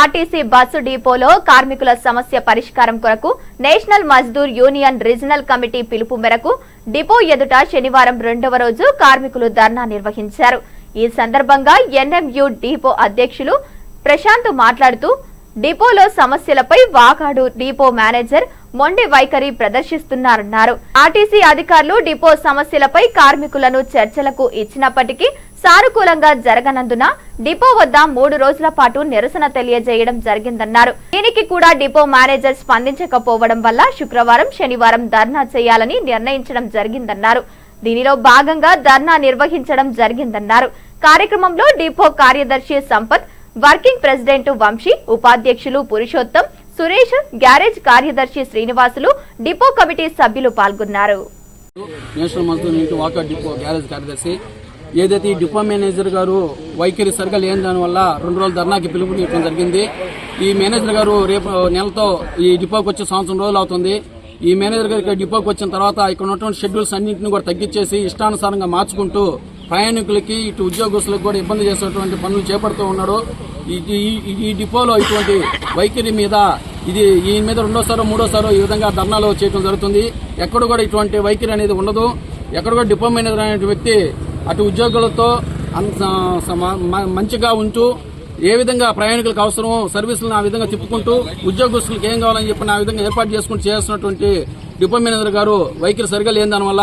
RTC bus డిపోలో కార్మికుల సమస్య పరిష్కారం కొరకు national Mazdoor union regional committee పిలుపు మేరకు డిపో ఎదుట శనివారం రెండవ రోజు కార్మికులు ధర్నా నిర్వహించారు. ఈ సందర్భంగా ఎన్ఎంయు డిపో అధ్యక్షులు ప్రశాంత్ మాట్లాడుతూ డిపోలో సమస్యలపై వాకాడు డిపో మేనేజర్ మొండి వైఖరి ప్రదర్శిస్తున్నారన్నారు. ఆర్టీసీ అధికారులు డిపో సమస్యలపై కార్మికులను చర్చలకు ఇచ్చినప్పటికీ సానుకూలంగా జరగనందున డిపో వద్ద మూడు రోజుల పాటు నిరసన తెలియజేయడం జరిగిందన్నారు. దీనికి కూడా డిపో మేనేజర్ స్పందించకపోవడం వల్ల శుక్రవారం శనివారం ధర్నా చేయాలని నిర్ణయించడం జరిగిందన్నారు. దీనిలో భాగంగా ధర్నా నిర్వహించడం జరిగిందన్నారు. కార్యక్రమంలో డిపో కార్యదర్శి సంపత్ వర్కింగ్ ప్రెసిడెంట్ వంశీ ఉపాధ్యక్షులు పురుషోత్తం సురేష్ గ్యారేజ్ కార్యదర్శి శ్రీనివాసులు డిపో కమిటీ సభ్యులు పాల్గొన్నారు. నేషనల్ మంత్రి వాకా డిపో గ్యారేజ్ కార్యదర్శి ఏదైతే ఈ డిపో మేనేజర్ గారు వైఖరి సరిగా లేని దానివల్ల రెండు రోజులు ధర్నాకి పిలుపునివ్వడం జరిగింది. ఈ మేనేజర్ గారు రేపు నెలతో ఈ డిపోకి వచ్చి సంవత్సరం రోజులు అవుతుంది. ఈ మేనేజర్ గారికి డిపోకి వచ్చిన తర్వాత ఇక్కడ ఉన్నటువంటి షెడ్యూల్స్ అన్నింటిని కూడా తగ్గించేసి ఇష్టానుసారంగా మార్చుకుంటూ ప్రయాణికులకి ఇటు ఉద్యోగస్తులకు కూడా ఇబ్బంది చేసేటువంటి పనులు చేపడుతూ ఉన్నాడు. ఈ- ఈ డిపోలో ఇటువంటి వైఖరి మీద ఇది ఈ మీద రెండోసారో మూడోసారో ఈ విధంగా ధర్నాలు చేయడం జరుగుతుంది. ఎక్కడ కూడా ఇటువంటి వైఖరి అనేది ఉండదు. ఎక్కడ కూడా డిపో మేనేజర్ అనే వ్యక్తి అటు ఉద్యోగులతో మంచిగా ఉంటూ ఏ విధంగా ప్రయాణికులకు అవసరం సర్వీసులను ఆ విధంగా తిప్పుకుంటూ ఉద్యోగస్తులకు ఏం కావాలని చెప్పి ఆ విధంగా ఏర్పాటు చేసుకుంటూ చేస్తున్నటువంటి డిపో మేనేజర్ గారు వైఖరి సరిగా లేని దానివల్ల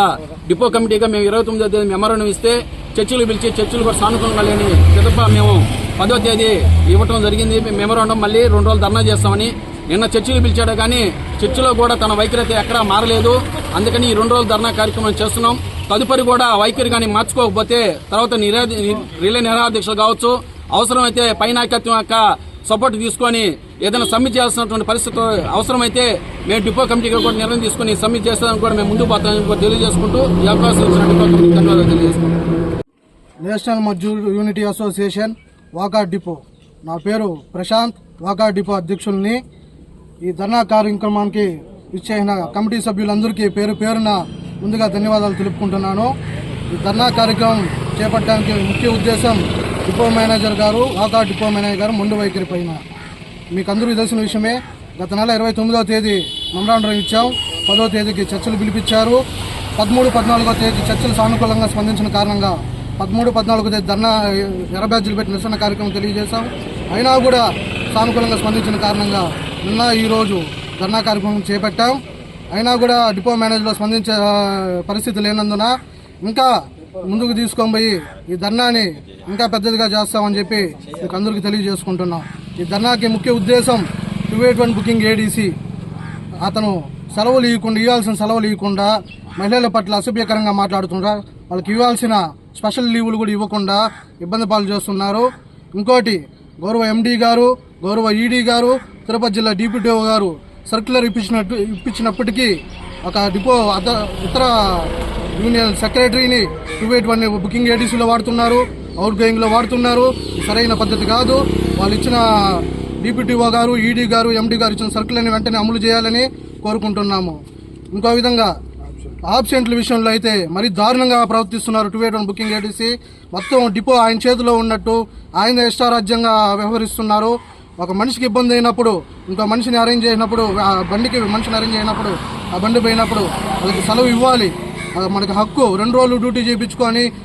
డిపో కమిటీగా మేము ఇరవై తొమ్మిదో తేదీ మెమోరం ఇస్తే చర్చలు పిలిచి చర్చలు కూడా సానుకూలంగా లేని పిదప మేము పదో తేదీ ఇవ్వటం జరిగింది. మేము మెమోరాండం మళ్ళీ రెండు రోజులు ధర్నా చేస్తామని నిన్న చర్చలు పిలిచాడు కానీ చర్చిలో కూడా తన వైఖరి అయితే ఎక్కడా మారలేదు. అందుకని ఈ రెండు రోజులు ధర్నా కార్యక్రమం చేస్తున్నాం. తదుపరి కూడా వైఖరి కానీ మార్చుకోకపోతే తర్వాత రిలే నిరాధ్యక్షులు కావచ్చు. అవసరమైతే పై నాయకత్వం యొక్క సపోర్ట్ తీసుకొని ఏదైనా సమ్మిట్ చేయాల్సినటువంటి పరిస్థితి అవసరమైతే మేము డిపో కమిటీగా కూడా నిర్ణయం తీసుకుని సమ్మిట్ చేస్తామని కూడా మేము ముందుకు పోతామని కూడా తెలియజేసుకుంటూ ఈ అవకాశం ధన్యవాదాలు తెలియజేసుకుంటాం నేషనల్ మజ్దూర్ యూనిటీ అసోసియేషన్ వాకా డిపో. నా పేరు ప్రశాంత్ వాకా డిపో అధ్యక్షుల్ని ఈ ధర్నా కార్యక్రమానికి ఇచ్చేసిన కమిటీ సభ్యులందరికీ పేరు పేరున ముందుగా ధన్యవాదాలు తెలుపుకుంటున్నాను. ఈ ధర్నా కార్యక్రమం చేపట్టడానికి ముఖ్య ఉద్దేశం డిపో మేనేజర్ గారు ఆధార్ డిపో మేనేజర్ గారు ముందు వైఖరి పైన. మీకు అందరూ తెలిసిన విషయమే గత నెల ఇరవై తొమ్మిదవ తేదీ మెమరాండం ఇచ్చాం. పదో తేదీకి చర్చలు పిలిపించారు. పదమూడు పద్నాలుగో తేదీ చర్చలు సానుకూలంగా స్పందించిన కారణంగా పదమూడు పద్నాలుగో తేదీ ధర్నా ఎర్ర బ్యాడ్జీలు పెట్టి నిరసన కార్యక్రమం తెలియజేశాం. అయినా కూడా సానుకూలంగా స్పందించిన కారణంగా నిన్న ఈరోజు ధర్నా కార్యక్రమం చేపట్టాం. అయినా కూడా డిపో మేనేజర్లో స్పందించే పరిస్థితి లేనందున ఇంకా ముందుకు తీసుకొని పోయి ఈ ధర్నాని ఇంకా పెద్దదిగా చేస్తామని చెప్పి మీకు అందరికీ తెలియజేసుకుంటున్నాం. ఈ ధర్నాకి ముఖ్య ఉద్దేశం two eight one booking ADC అతను సెలవులు ఇవ్వకుండా ఇవ్వాల్సిన సెలవులు ఇవ్వకుండా మహిళల పట్ల అసభ్యకరంగా మాట్లాడుతున్నారు వాళ్ళకి ఇవ్వాల్సిన స్పెషల్ లీవులు కూడా ఇవ్వకుండా ఇబ్బంది పాలు చేస్తున్నారు. ఇంకోటి గౌరవ ఎండీ గారు గౌరవ ఈడీ గారు తిరుపతి జిల్లా డిప్యూటీఓ గారు సర్క్యులర్ ఇప్పించినట్టు ఇప్పించినప్పటికీ ఒక డిపో అద ఇతర యూనియన్ సెక్రటరీని టూ ఎయిట్ వన్ బుకింగ్ ఏడీసీలో వాడుతున్నారు అవుట్ గోయింగ్లో వాడుతున్నారు సరైన పద్ధతి కాదు. వాళ్ళు ఇచ్చిన డిప్యూటీఓ గారు ఈడీ గారు ఎండీ గారు ఇచ్చిన సర్కులని వెంటనే అమలు చేయాలని కోరుకుంటున్నాము. ఇంకో విధంగా ఆబ్సెంట్ల విషయంలో అయితే మరీ దారుణంగా ప్రవర్తిస్తున్నారు two eight one booking ATC. మొత్తం డిపో ఆయన చేతిలో ఉన్నట్టు ఆయన ఇష్టారాజ్యంగా వ్యవహరిస్తున్నారు. ఒక మనిషికి ఇబ్బంది అయినప్పుడు ఇంకో మనిషిని అరేంజ్ చేసినప్పుడు ఆ బండికి మనిషిని అరేంజ్ అయినప్పుడు ఆ బండి పోయినప్పుడు వాళ్ళకి సెలవు ఇవ్వాలి. మనకి హక్కు. రెండు రోజులు డ్యూటీ చేయించుకొని